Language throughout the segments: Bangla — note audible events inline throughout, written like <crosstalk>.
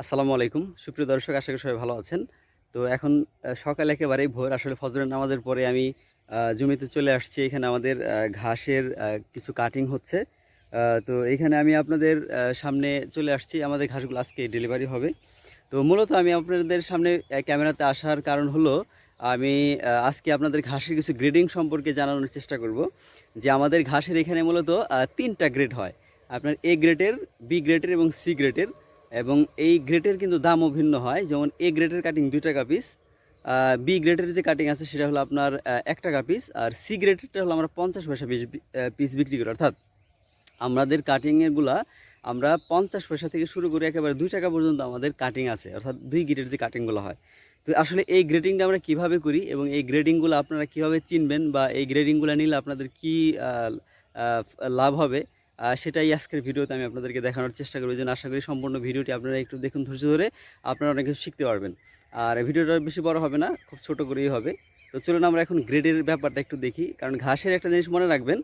আসসালামু আলাইকুম। সুপ্রিয় দর্শক, আশা করি সবাই ভালো আছেন। তো এখন সকাল একেবারেই ভোর। আসলে ফজরের নামাজের পরে আমি জমিতে চলে আসছি। এখানে আমাদের ঘাসের কিছু কাটিং হচ্ছে। তো এখানে আমি আপনাদের সামনে চলে আসছি। আমাদের ঘাসগুলো আজকে ডেলিভারি হবে। তো মূলত আমি আপনাদের সামনে ক্যামেরাতে আসার কারণ হলো, আমি আজকে আপনাদের ঘাসের কিছু গ্রেডিং সম্পর্কে জানানোর চেষ্টা করব। যে আমাদের ঘাসের এখানে মূলত তিনটা গ্রেড হয়। আপনার এ গ্রেডের বি গ্রেডের এবং সি গ্রেডের এবং এই গ্রেডের কিন্তু দামও ভিন্ন হয়। যেমন এ গ্রেটের কাটিং দুই টাকা পিস বি গ্রেডের যে কাটিং আছে সেটা হলো আপনার এক টাকা পিস আর সি গ্রেডেরটা হলো আমরা পঞ্চাশ পয়সা পিস পিস বিক্রি করি। অর্থাৎ আমাদের কাটিংয়েরগুলা আমরা পঞ্চাশ পয়সা থেকে শুরু করে একেবারে দুই টাকা পর্যন্ত আমাদের কাটিং আছে, অর্থাৎ দুই গ্রেডের যে কাটিংগুলো হয়। তো আসলে এই গ্রেডিংটা আমরা কীভাবে করি এবং এই গ্রেডিংগুলো আপনারা কীভাবে চিনবেন বা এই গ্রেডিংগুলো নিলে আপনাদের কি লাভ হবে সেটাই আজকের ভিডিওতে আমি আপনাদেরকে দেখানোর চেষ্টা করব। যেন আশা করি সম্পূর্ণ ভিডিওটি আপনারা একটু দেখুন ধৈর্য ধরে, আপনারা অনেক কিছু শিখতে পারবেন। আর ভিডিওটা বেশি বড় হবে না, খুব ছোট করেই হবে। তো চলুন আমরা এখন গ্রেডের ব্যাপারটা একটু দেখি, কারণ ঘাসের একটা জিনিস মনে রাখবেন,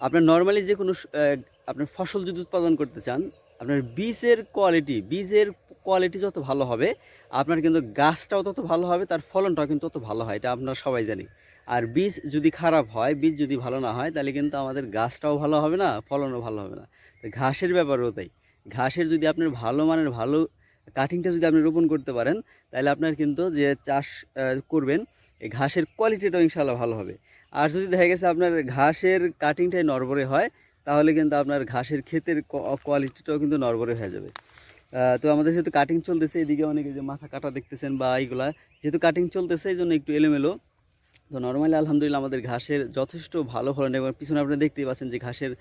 আপনার নর্মালি যে কোনো আপনার ফসল যদি উৎপাদন করতে চান, আপনার বীজের কোয়ালিটি বীজের কোয়ালিটি যত ভালো হবে, আপনার কিন্তু গাছটাও তত ভালো হবে, তার ফলনটাও কিন্তু তত ভালো হয়, এটা আপনারা সবাই জানি। আর বীজ যদি খারাপ হয়, বীজ যদি ভালো না হয়, তাহলে কিন্তু আমাদের গাছটাও ভালো হবে না, ফলনও ভালো হবে না। তো ঘাসের ব্যাপারও তাই। ঘাসের যদি আপনার ভালো মানের, ভালো কাটিংটা যদি আপনি রোপণ করতে পারেন, তাহলে আপনার কিন্তু যে চাষ করবেন, এই ঘাসের কোয়ালিটিটাও ইনশাল্লাহ ভালো হবে। আর যদি দেখা গেছে আপনার ঘাসের কাটিংটাই নরবরে হয়, তাহলে কিন্তু আপনার ঘাসের ক্ষেতের কোয়ালিটিটাও কিন্তু নরবরে হয়ে যাবে। তো আমাদের যেহেতু কাটিং চলতেছে, এদিকে অনেকে যে মাথা কাটা দেখতেছেন বা এইগুলা, যেহেতু কাটিং চলতেছে, এই জন্য একটু এলোমেলো। তো নর্মালি আলহামদুলিল্লাহ আমাদের ঘাসের যথেষ্ট ভালো ফলন এবং পিছনে আপনারা দেখতেই পাচ্ছেন যে ঘাসের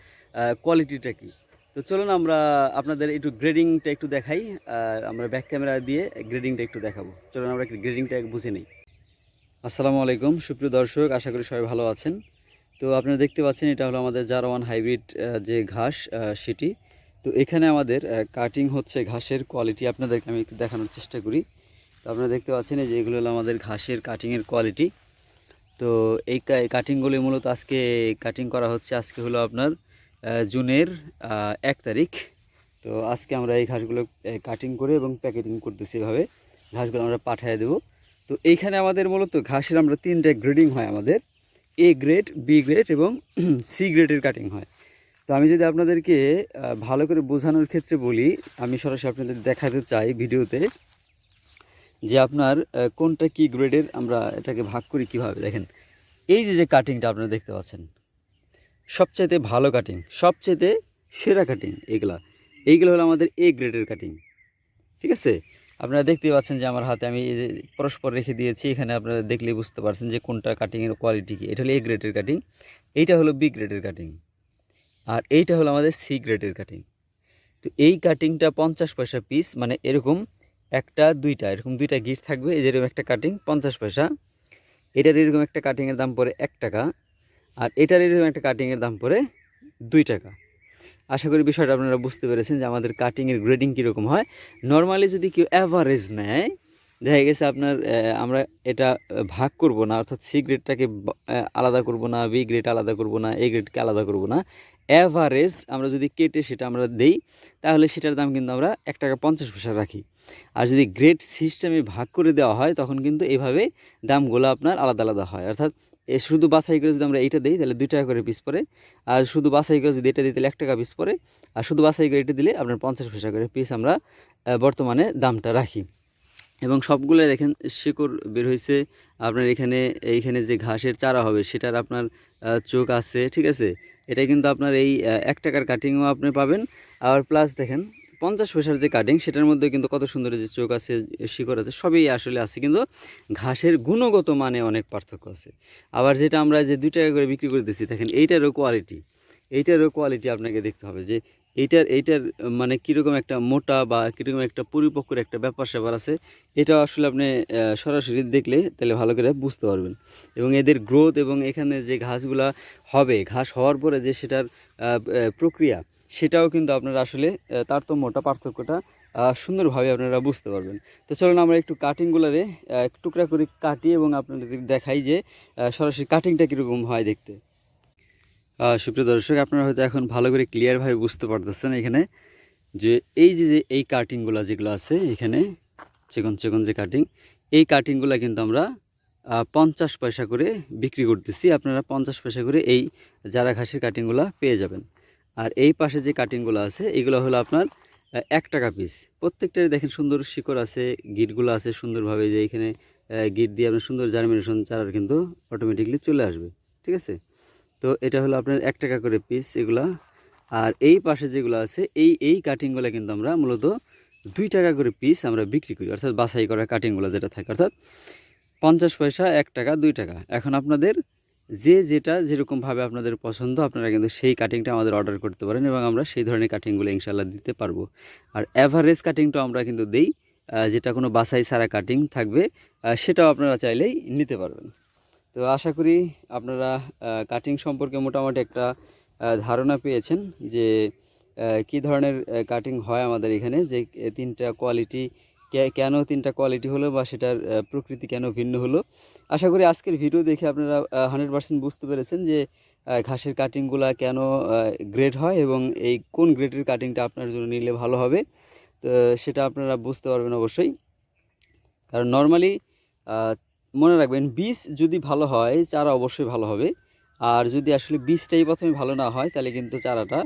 কোয়ালিটিটা কি। তো চলুন আমরা আপনাদের একটু গ্রেডিংটা একটু দেখাই, আর আমরা ব্যাক ক্যামেরা দিয়ে গ্রেডিংটা একটু দেখাবো। চলুন আমরা একটু গ্রেডিংটা বুঝে নিই। আসসালামু আলাইকুম, সুপ্রিয় দর্শক, আশা করি সবাই ভালো আছেন। তো আপনারা দেখতে পাচ্ছেন, এটা হলো আমাদের জারওয়ান হাইব্রিড যে ঘাস সেটি। তো এখানে আমাদের কাটিং হচ্ছে ঘাসের কোয়ালিটি আপনাদেরকে আমি একটু দেখানোর চেষ্টা করি। তো আপনারা দেখতে পাচ্ছেন এই যে এগুলো হলো আমাদের ঘাসের কাটিংয়ের কোয়ালিটি তো এই কাটিংগুলি মূলত আজকে কাটিং করা হচ্ছে, আজকে হলো আপনার জুনের এক তারিখ। তো আজকে আমরা এই ঘাসগুলো কাটিং করে এবং প্যাকেটিং করতেছি এভাবে। ঘাসগুলো আমরা পাঠিয়ে দেবো। তো এইখানে আমাদের মূলত ঘাসের আমরা তিনটে গ্রেডিং হয় আমাদের। এ গ্রেড বি গ্রেড এবং <clears throat> সি গ্রেডের কাটিং হয়। তো আমি যদি আপনাদেরকে ভালো করে বোঝানোর ক্ষেত্রে বলি, আমি সরাসরি আপনাদের দেখাতে চাই ভিডিওতে। যে আপনার কোনটা কি গ্রেডের, আমরা এটাকে ভাগ করি কীভাবে? দেখেন, এই যে যে কাটিংটা আপনারা দেখতে পাচ্ছেন, সবচাইতে ভালো কাটিং সবচাইতে সেরা কাটিং এগুলা। এইগুলো হলো আমাদের এ গ্রেডের কাটিং ঠিক আছে? আপনারা দেখতে পাচ্ছেন যে, আমার হাতে আমি পরস্পর রেখে দিয়েছি, এখানে আপনারা দেখলেই বুঝতে পারছেন যে, কোনটা কাটিংয়ের কোয়ালিটি কি। এটা হলো এ গ্রেডের কাটিং এইটা হলো বি গ্রেডের কাটিং আর এইটা হলো আমাদের সি গ্রেডের কাটিং তো এই কাটিংটা পঞ্চাশ পয়সা পিস মানে এরকম একটা, দুইটা, এরকম দুইটা গিট থাকবে, এই যেরকম একটা কাটিং পঞ্চাশ পয়সা। এটার এরকম একটা কাটিংয়ের দাম পড়ে এক টাকা, আর এটার এরকম একটা কাটিংয়ের দাম পড়ে দুই টাকা। আশা করি বিষয়টা আপনারা বুঝতে পেরেছেন যে আমাদের কাটিংয়ের গ্রেডিং কীরকম হয়। নর্মালি যদি কেউ অ্যাভারেজ নেয়, দেখা গেছে আপনার আমরা এটা ভাগ করব না, অর্থাৎ সি গ্রেডটাকে আলাদা করব না বি গ্রেড আলাদা করব না এ গ্রেডকে আলাদা করব না। অ্যাভারেজ আমরা যদি কেটে সেটা আমরা দেই, তাহলে সেটার দাম কিন্তু আমরা এক টাকা পঞ্চাশ পয়সা রাখি। আর যদি গ্রেড সিস্টেমে ভাগ করে দেওয়া হয়, তখন কিন্তু এভাবে দামগুলো আপনার আলাদা আলাদা হয়। অর্থাৎ এ শুধু বাছাই করে যদি আমরা এইটা দিই, তাহলে দুই টাকা করে পিস পড়ে। আর শুধু বাছাই করে যদি এটা দিই, তাহলে এক টাকা পিস পড়ে। আর শুধু বাছাই করে এটা দিলে আপনার পঞ্চাশ পয়সা করে পিস আমরা বর্তমানে দামটা রাখি। এবং সবগুলো দেখেন, শিকড় বের হয়েছে আপনার এখানে, এইখানে যে ঘাসের চারা হবে, সেটার আপনার চোখ আছে, ঠিক আছে? এটা কিন্তু আপনার এই এক টাকার কাটিংও আপনি পাবেন। আর প্লাস দেখেন, পঞ্চাশ পয়সার যে কাটিং সেটার মধ্যে কিন্তু কত সুন্দর যে চোখ আছে শিকড় আছে, সবই আসলে আছে। কিন্তু ঘাসের গুণগত মানে অনেক পার্থক্য আছে। আবার যেটা আমরা যে দুই টাকা করে বিক্রি করে দিচ্ছি দেখেন এইটারও কোয়ালিটি এইটারও কোয়ালিটি আপনাকে দেখতে হবে যে এইটার এইটার মানে কীরকম একটা মোটা বা কীরকম একটা পরিপক্কর একটা ব্যাপার স্যাপার আছে, এটা আসলে আপনি সরাসরি দেখলে তাহলে ভালো করে বুঝতে পারবেন। এবং এদের গ্রোথ এবং এখানে যে ঘাসগুলা হবে, ঘাস হওয়ার পরে যে সেটার প্রক্রিয়া, সেটাও কিন্তু আপনারা আসলে তারতম্যটা, পার্থক্যটা সুন্দরভাবে আপনারা বুঝতে পারবেন। তো চলুন আমরা একটু কাটিংগুলারে টুকরা করে কাটি এবং আপনাদের দেখাই যে সরাসরি কাটিংটা কীরকম হয় দেখতে। সুপ্রিয় দর্শক, আপনারা হয়তো এখন ভালো করে ক্লিয়ারভাবে বুঝতে পারতেছেন এখানে যে এই যে যে এই কাটিংগুলো যেগুলো আছে এখানে, চিকন চিকন যে কাটিং এই কাটিংগুলো কিন্তু আমরা পঞ্চাশ পয়সা করে বিক্রি করতেছি। আপনারা পঞ্চাশ পয়সা করে এই জারা ঘাসের কাটিংগুলো পেয়ে যাবেন। আর এই পাশে যে কাটিংগুলো আছে, এগুলো হলো আপনার এক টাকা পিস প্রত্যেকটার দেখেন সুন্দর শিকড় আছে গিটগুলো আছে সুন্দরভাবে যে এখানে গিট দিয়ে আপনার সুন্দর জার্মিনেশন চারার কিন্তু অটোমেটিকলি চলে আসবে। ঠিক আছে? তো এটা হলো আপনার এক টাকা করে পিস এগুলা। আর এই পাশে যেগুলো আছে, এই এই কাটিংগুলো কিন্তু আমরা মূলত দুই টাকা করে পিস আমরা বিক্রি করি, অর্থাৎ বাছাই করা কাটিংগুলো যেটা থাকে। অর্থাৎ পঞ্চাশ পয়সা এক টাকা, দুই টাকা। এখন আপনাদের যে যেটা যেরকমভাবে আপনাদের পছন্দ, আপনারা কিন্তু সেই কাটিংটা আমাদের অর্ডার করতে পারেন এবং আমরা সেই ধরনের কাটিংগুলো ইনশাল্লাহ দিতে পারব। আর অ্যাভারেজ কাটিংটাও আমরা কিন্তু দেই যেটা কোনো বাছাই ছাড়া কাটিং থাকবে সেটাও আপনারা চাইলেই নিতে পারবেন। তো আশা করি আপনারা কাটিং সম্পর্কে মোটামুটি একটা ধারণা পেয়েছেন যে কী ধরনের কাটিং হয় আমাদের এখানে, যে তিনটা কোয়ালিটি কেন তিনটা কোয়ালিটি হলো বা সেটার প্রকৃতি কেন ভিন্ন হলো। আশা করি আজকের ভিডিও দেখে আপনারা হান্ড্রেড পার্সেন্ট বুঝতে পেরেছেন যে ঘাসের কাটিংগুলা কেন গ্রেড হয় এবং এই কোন গ্রেডের কাটিংটা আপনার জন্য নিলে ভালো হবে। তো সেটা আপনারা বুঝতে পারবেন অবশ্যই। কারণ নর্মালি মনে রাখবেন বীজ যদি ভালো হয় চারা অবশ্যই ভালো হবে। আর যদি আসলে বীজটাই প্রথমে ভালো না হয় তাহলে কিন্তু চারাটা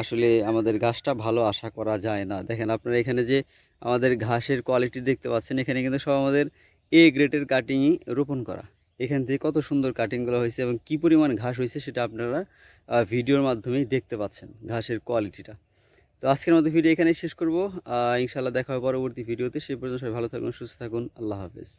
আসলে আমাদের গাছটা ভালো আশা করা যায় না। দেখেন আপনারা এখানে যে আমাদের ঘাসের কোয়ালিটি দেখতে পাচ্ছেন এখানে কিন্তু সব আমাদের এ গ্রেডের কাটিংই রোপণ করা। এখান থেকে কত সুন্দর কাটিংগুলো হয়েছে এবং কী পরিমাণ ঘাস হয়েছে সেটা আপনারা ভিডিওর মাধ্যমেই দেখতে পাচ্ছেন ঘাসের কোয়ালিটিটা তো আজকের মতো ভিডিও এখানেই শেষ করব। আহ, ইনশাল্লাহ দেখা হবে পরবর্তী ভিডিওতে সেই পর্যন্ত সবাই ভালো থাকুন সুস্থ থাকুন। আল্লাহ হাফেজ।